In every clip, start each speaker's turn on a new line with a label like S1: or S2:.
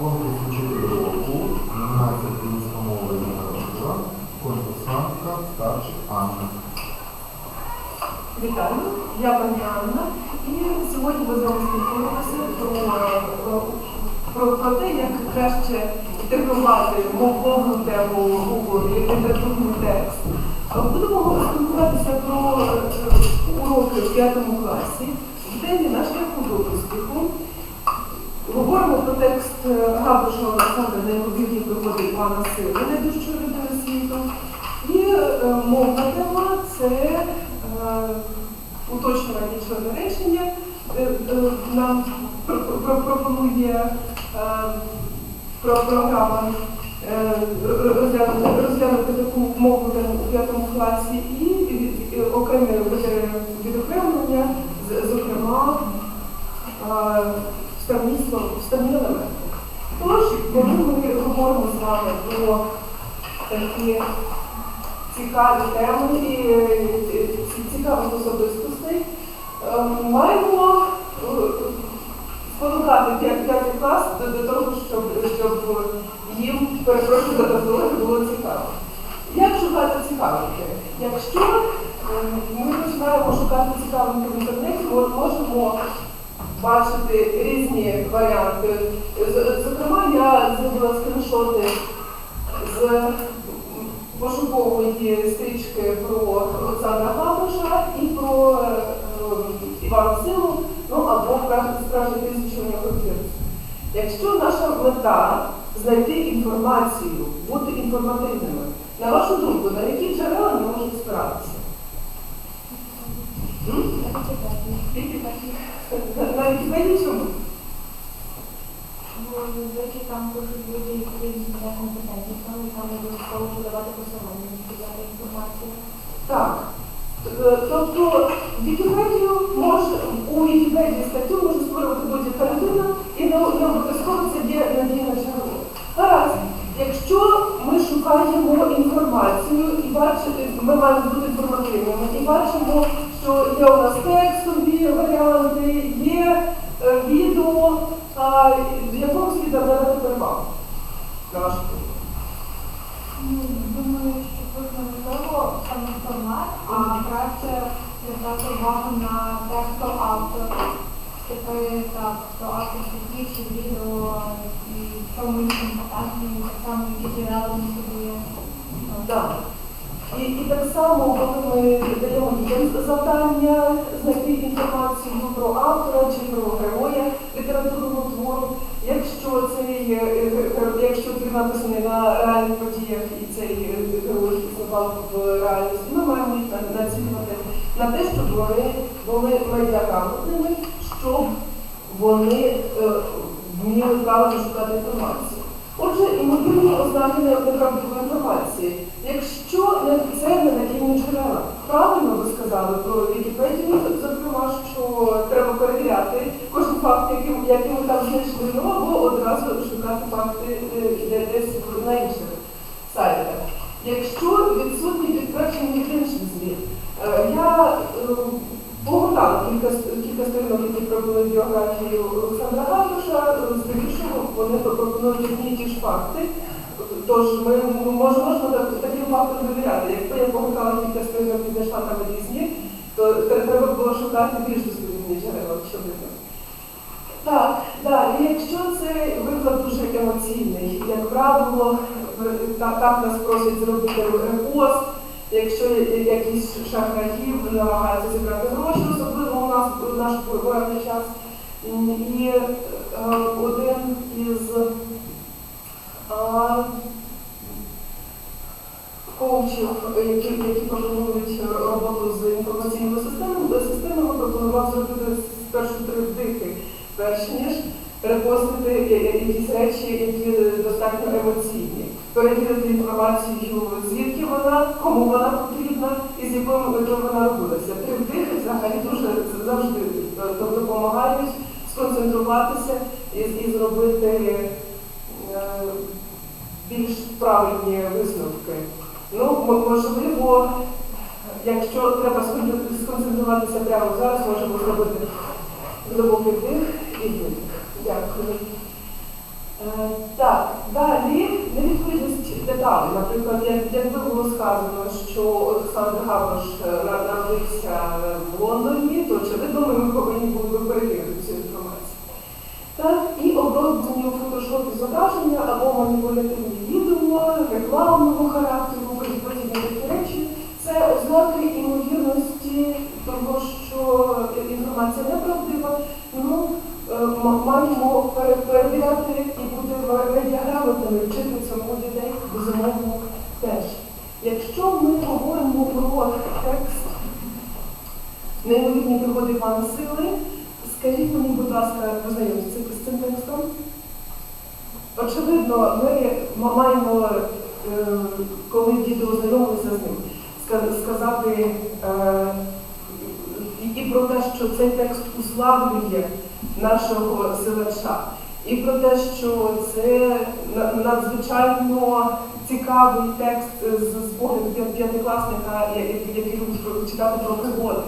S1: Конкурс учитель року, номінація українська мова і література, конкурсантка Старчик Анна.
S2: Вітаю, я пані Анна. І сьогодні ми з вами спілкуємося про, е, про, про те, як краще інтегрувати мовну тему у літературний текст. Е, Будемо спілкуватися про е, уроки в п'ятому класі, в темі на шляху до успіху. Говоримо про текст е, Габуша Олександра неймовірні пригоди пана Сили, найдужчої людини світу. І е, мовна тема це е, уточнювання речення. Е, е, Нам пр- пр- пропонує про програма розглянути, таку тему у п'ятому класі і від- і окреме буде відокремлення, зокрема, слова. Тож, коли ми говоримо з вами про такі цікаві теми і е, цікавих особистостей, е, маємо е, спонукати п'ятий клас до, того, щоб, щоб їм, перепрошую за тавтологію, було цікаво. Як шукати цікавинки? Якщо е, ми починаємо шукати цікавинки в інтернеті, ми можемо бачити різні варіанти. Зокрема, я зробила скріншоти з пошукової стрічки про Олександра Габуша і про е, Івана Силу, ну або «Пра- справжнє прізвище Конфірс. Якщо наша мета знайти інформацію, бути інформативними, на вашу думку, на які джерела ми можемо спиратися? М? На- На Вікіпедії чому?
S3: Бо зазвичай там пишуть люди, які не компетентні, там обов'язково подавати посилання, відповідати інформацію.
S2: Так. Е, Тобто Вікіпедію може у Вікіпедії статтю може створювати будь-яка і не, не обов'язково це є надійне джерело. Гаразд, якщо ми шукаємо інформацію і бачимо, ми маємо бути інформативними і бачимо, що є у нас текстові варіанти, є е, відео, а, якому слід надати перевагу? На вашу.
S3: Ну, Думаю, що тут не саме формат, а краще звертати увагу на текст автор. Типи так, то автор статті чи відео і в тому іншому показані, так само які джерела вони собі.
S2: Так. І, і так само, коли ми даємо дітям завдання знайти інформацію про автора чи про героя літературного твору, якщо цей е, якщо твір написаний на реальних подіях і цей е, герой існував в реальності, ми маємо їх на- націлювати на те, щоб вони були медіаграмотними, щоб вони е, вміли правильно шукати інформацію. Отже, імовірні ознаки неправдивої інформації. Якщо це не надійні джерела, правильно ви сказали про Вікіпедію, зокрема, що треба перевіряти кожен факт, який, ми там знайшли, ну або одразу шукати факти е, де- десь на інших сайтах. Якщо відсутні підтвердження від інших ЗМІ, е, я погортала кілька, кілька сторінок, які пропонують біографію Олександра Гартуша, здебільшого вони пропонують одні ті ж факти. Тож ми може, можна так- таким фактам довіряти. Якби я погортала кілька сторінок і знайшла там різні, то треба було шукати більш достовірні джерела, очевидно. Так, далі, якщо це виклад дуже емоційний, як правило, так нас просять зробити репост, якщо якісь шахраї намагаються зібрати гроші, особливо у нас в наш воєнний час. І е, один із коучів, які, які пропонують роботу з інформаційними системами, системами пропонував зробити спершу три вдихи, перш ніж репостити якісь речі, які достатньо емоційні, перевірити інформацію, вона, кому вона потрібна і з якою метою вона робилася. Три вдихи взагалі дуже завжди е, допомагають сконцентруватися і, і зробити е, більш правильні висновки. Ну, можливо, якщо треба сконцентруватися прямо зараз, можемо зробити глибокий вдих і видих. Дякую. Е, Так, далі не невідповідність деталей. Наприклад, як, якби було сказано, що Олександр Гаврош е, народився в Лондоні, то очевидно ми, повинні були перевірити цю інформацію. Так, і оброблені у фотошопі зображення або маніпулятивні відео, рекламного характеру, подібні такі речі. Це ознаки імовірності того, що інформація неправдива. Ну, е, маємо перевіряти і бути медіаграмотними, вчити цьому. Якщо ми говоримо про текст неймовірні пригоди Івана Сили, скажіть мені, будь ласка, познайомтеся з цим текстом. Очевидно, ми маємо, е, коли діти ознайомилися з ним, сказати е, і про те, що цей текст уславлює нашого силача, і про те, що це надзвичайно цікавий текст з з п'ятикласника, який який читати про пригоди,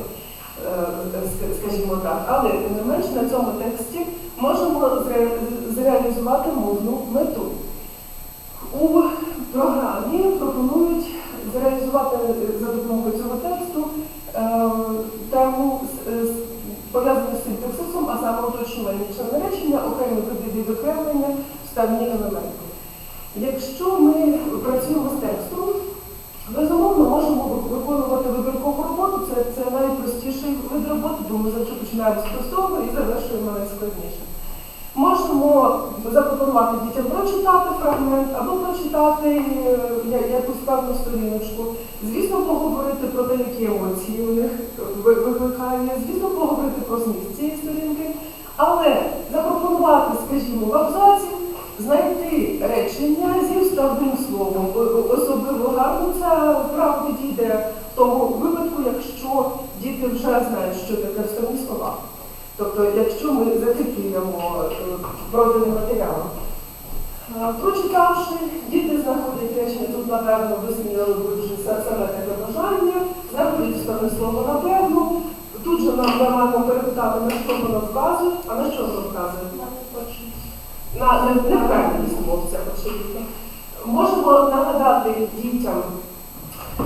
S2: е, скажімо так. Але тим не менш на цьому тексті можемо зре- зреалізувати мовну мету. У програмі пропонують зреалізувати за допомогою цього тексту е, тему пов'язану з синтаксисом, а саме уточнювання члени речення, окремі види відокремлення, вставні елементи. Якщо ми працюємо з текстом, безумовно можемо виконувати вибіркову роботу. Це, це найпростіший вид роботи, бо ми завжди починаємо з простого і завершуємо найскладніше. Можемо запропонувати дітям прочитати фрагмент або прочитати е, якусь певну сторіночку. Звісно, поговорити про те, які емоції у них ви- викликає, звісно, поговорити про зміст цієї сторінки, але запропонувати, скажімо, в абзаці знайти речення зі вставним словом. Особливо гарно ця вправа підійде в тому випадку, якщо діти вже знають, що таке вставні слова. Тобто, якщо ми закріплюємо е, проданий матеріал. Е, Прочитавши, діти знаходять речення, тут, напевно, висміяли са- саме таке бажання, знаходять вставне слово напевно. Тут же нам маємо перепитати, на що воно вказує, а на що воно вказує? На не- невпевненість мовця, очевидно. Можемо нагадати дітям е,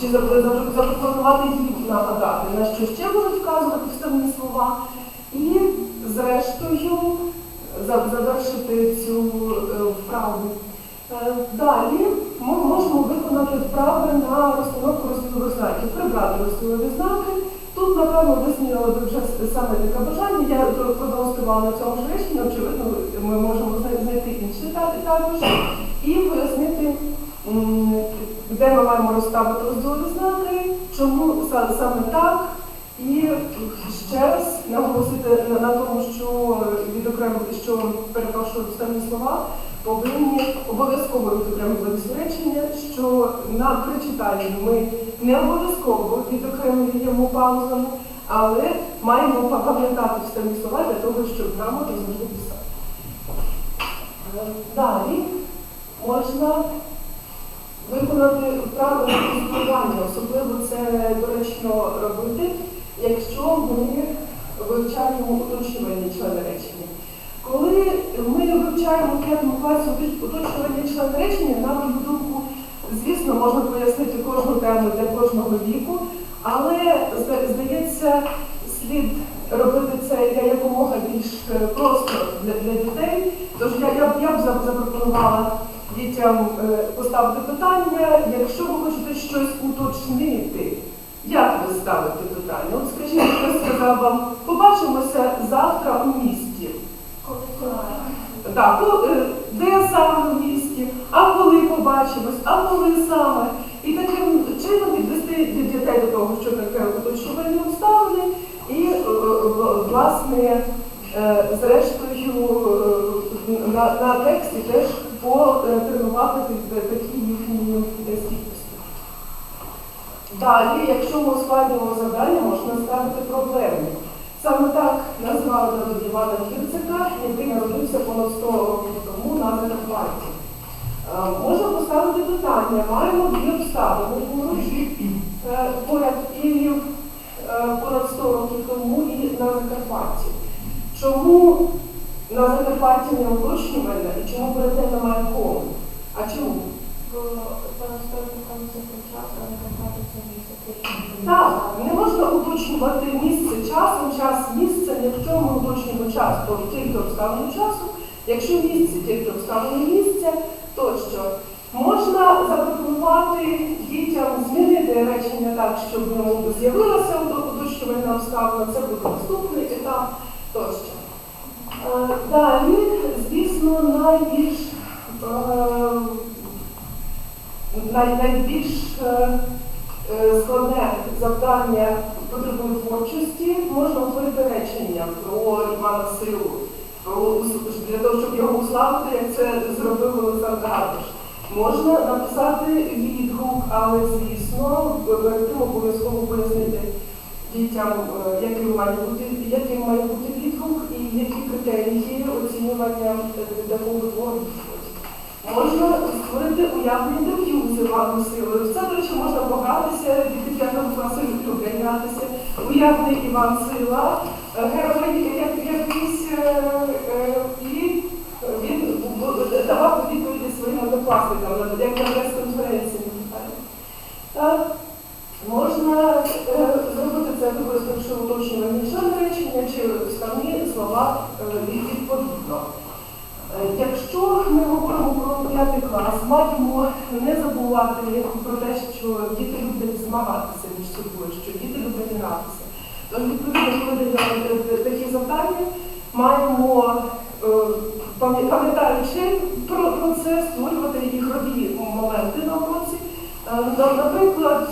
S2: чи зап- зап- запропонувати їм нагадати, на що ще можуть вказувати вставні слова, і зрештою завершити цю е, вправу. Е, Далі ми можемо виконати вправи на розстановку розділових знаків, прибрати розділові знаки. Тут, напевно, висміяли вже саме таке бажання. Я про- продемонструвала на цьому ж реченні, очевидно, ми можемо знайти інші деталі також і пояснити, де ми маємо розставити розділові знаки, чому саме так. І ще раз наголосити на, тому, що відокремити, що перепрошую вставні слова, повинні обов'язково відокремлювати речення, що на прочитанні ми не обов'язково відокремлюємо паузами, але маємо пам'ятати вставні слова для того, щоб грамотно завжди писати. Е, Далі можна виконати вправи на конструювання, особливо це доречно робити, якщо ми вивчаємо уточнювані члени речення. Коли вивчаємо п'ятому класі уточнювані члени речення, на мою думку, звісно, можна пояснити кожну тему для кожного віку, але здається, слід робити це якомога більш е, просто для, для дітей. Тож я, я, я б запропонувала дітям е, поставити питання, якщо ви хочете щось уточнити, як ви ставите питання? От скажіть, хтось сказав вам, побачимося завтра у місті. Так, ну, е, де саме в місті, а коли побачимось, а коли саме. І таким чином відвести дітей до того, що таке уточнювальні обставини, і е, власне, е, зрештою, на, на тексті теж потренувати такі їхні стійкості. Далі, якщо ми ускладнюємо завдання, можна ставити проблеми. Саме так назвали народ Івана Фірцика, який народився понад 100 років тому на Закарпатті. Е, Можна поставити питання, маємо дві обставини поруч, е, поряд і е, понад 100 років тому і на Закарпатті. Чому на Закарпатті не уточнювальна і чому перед немає коми? А чому?
S3: Бо
S2: Так, не можна уточнювати місце часом, час місце, якщо ми уточнюємо час, то тільки обставину часу, якщо місце тільки обставину місця, то що? Можна запропонувати дітям змінити речення так, щоб ну, з'явилася уточнювальна обставина, це буде наступний етап тощо. Е, Далі, звісно, найбільш е, найбільш е, е, складне завдання потребує творчості, можна утворити речення про Івана Силу, для того, щоб його уславити, як це зробив Олександр Гартиш. Можна написати відгук, але звісно, перед тим обов'язково пояснити дітям, е, яким має бути, яким має бути відгук і які критерії оцінювання такого твору. Можна створити уявне інтерв'ю з Іваном Силою. Це, до речі, можна погратися, діти п'ятого класу люблять гратися. Уявний Іван Сила, е, герой як- якийсь, е, е, і він давав відповіді своїм однокласникам, як на прес-конференції. Можна е, зробити це використавши уточнювані речення чи вставні слова е, відповідно. Е, Якщо ми говоримо про п'ятий клас, маємо не забувати про те, що діти люблять змагатися між собою, що діти люблять гратися. Тож, відповідно, коли даємо такі завдання, маємо, е, пам'ятаючи про, це, створювати ігрові моменти на уроці. Е, Наприклад,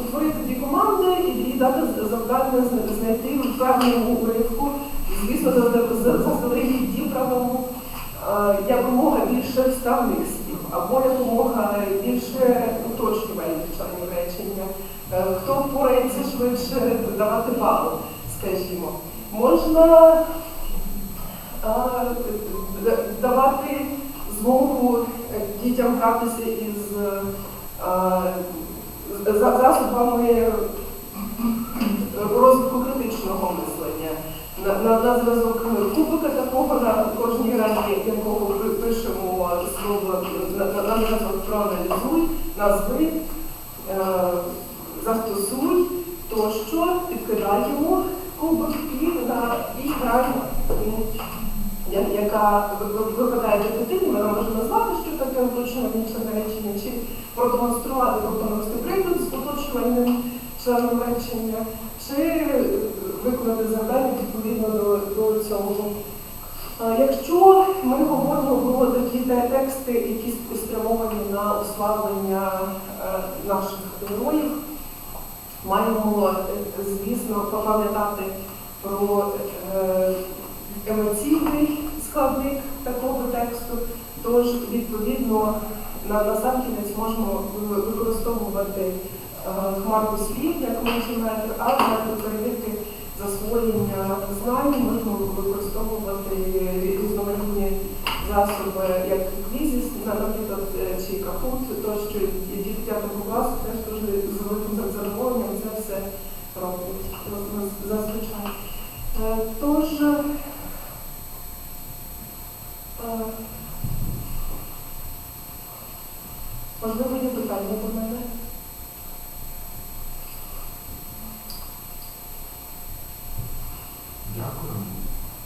S2: утворити дві команди і дати завдання знайти в певному уривку, звісно, зазде- за- заздалегідь дібраному е, якомога більше вставних слів або якомога більше уточнювальних членів речення. Е, Хто впорається швидше давати балу, скажімо. Можна е, давати змогу е, дітям гратися із е, засобами розвитку критичного мислення. На, на, на кубика такого на кожній грані, якого ми пишемо слово на, на, проаналізуй, назви, е, застосуй, тощо підкидаємо кубик і, на, і я- яка ви- ви- випадає дитини, вона може назвати, що таке уточнювальне члени речення, чи продемонструвати, тобто навести приклад з уточнювальним членом речення, чи виконати завдання відповідно до, до цього. А Якщо ми говоримо про такі тексти, які спрямовані на уславлення е, наших героїв, маємо, е, звісно, пам'ятати про е, емоційний складник такого тексту. Тож, відповідно, на, сам кінець можемо використовувати е, хмарку слів як мультиметр, а перевірки засвоєння знань можна використовувати різноманітні засоби, як квізіс, наприклад, е, чи капут, то що і діти п'ятого класу теж дуже з великим задоволенням це все роблять ну, зазвичай. Е,